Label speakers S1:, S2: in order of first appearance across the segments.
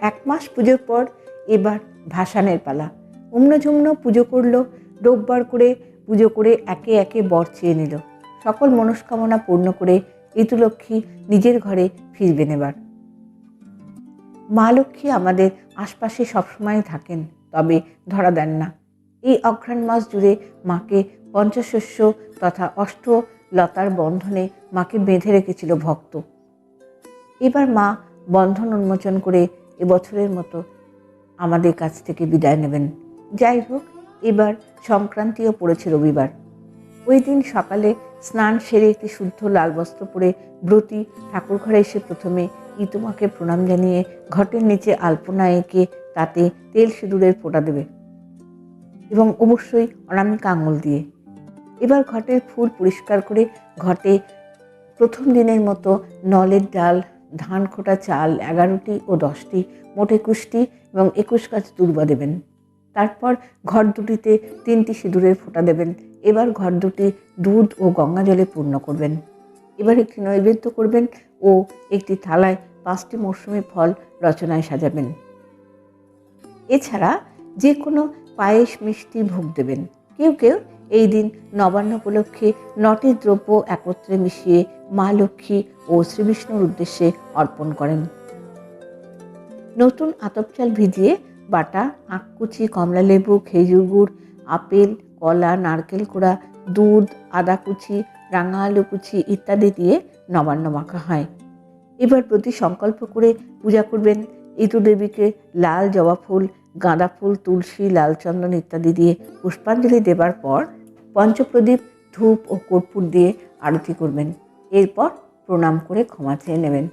S1: এক মাস পুজোর পর এবার ভাসানের পালা। উম্নঝুম্ন পুজো করল, রোববার করে পুজো করে একে একে বর চেয়ে নিল। সকল মনস্কামনা পূর্ণ করে ঋতুলক্ষ্মী নিজের ঘরে ফিরবেন এবার। মা লক্ষ্মী আমাদের আশপাশে সবসময় থাকেন, তবে ধরা দেন না। এই অঘ্রাণ মাস জুড়ে মাকে পঞ্চশস্য তথা অষ্ট লতার বন্ধনে মাকে বেঁধে রেখেছিল ভক্ত। এবার মা বন্ধন উন্মোচন করে এবছরের মতো আমাদের কাছ থেকে বিদায় নেবেন। যাই হোক, এবার সংক্রান্তিও পড়েছে রবিবার। ওই দিন সকালে স্নান সেরে একটি শুদ্ধ লাল বস্ত্র পরে ব্রতী ঠাকুর ঘরে এসে প্রথমে ইতুমাকে প্রণাম জানিয়ে ঘটের নিচে আলপনা এঁকে তাতে তেল সিঁদুরের ফোঁটা দেবে এবং অবশ্যই অনামিকা আঙুল দিয়ে। এবার ঘটের ফুল পরিষ্কার করে ঘটে প্রথম দিনের মতো নলের ডাল ধান খোটা, চাল এগারোটি ও দশটি, মোট একুশটি এবং একুশ গাছ দুর্বা দেবেন। তারপর ঘর দুটিতে তিনটি সিঁদুরের ফোঁটা দেবেন। এবার ঘর দুটি দুধ ও গঙ্গা জলে পূর্ণ করবেন। এবার একটি নৈবেদ্য করবেন ও একটি থালায় পাঁচটি মৌসুমি ফল রচনায় সাজাবেন। এছাড়া যে কোনো পায়েস মিষ্টি ভোগ দেবেন। কেউ কেউ এই দিন নবান্ন উপলক্ষে নটি দ্রব্য একত্রে মিশিয়ে মা লক্ষ্মী ও শ্রীবিষ্ণুর উদ্দেশ্যে অর্পণ করেন। নতুন আতপ চাল ভিজিয়ে বাটা আঁককুচি কমলা লেবু খেজুর গুড়, আপেল, কলা, নারকেল কোড়া, দুধ, আদা কুচি, রাঙা আলু কুচি ইত্যাদি দিয়ে নবান্ন মাখা হয়। এবার প্রতি সংকল্প করে পূজা করবেন। ইতু দেবীকে লাল জবা ফুল, গাঁদা ফুল, তুলসী, লাল চন্দন ইত্যাদি দিয়ে পুষ্পাঞ্জলি দেবার পর পঞ্চপ্রদীপ, ধূপ ও কর্পূর দিয়ে আরতি করবেন। এরপর প্রণাম করে ক্ষমা চেয়ে নেবেন।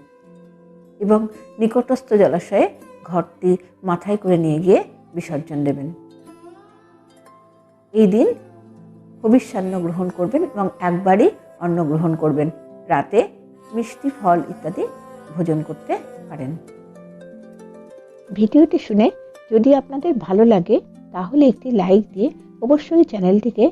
S1: এবং নিকটস্থ জলাশয়ে ঘরটি মাথায় করে নিয়ে গিয়ে বিসর্জন দেবেন। এই দিন হবিষ্যান্ন গ্রহণ করবেন এবং একবারই অন্ন গ্রহণ করবেন। রাতে মিষ্টি, ফল ইত্যাদি ভোজন করতে পারেন। ভিডিওটি শুনে যদি আপনাদের ভালো লাগে, তাহলে একটি লাইক দিয়ে অবশ্যই চ্যানেলটিকে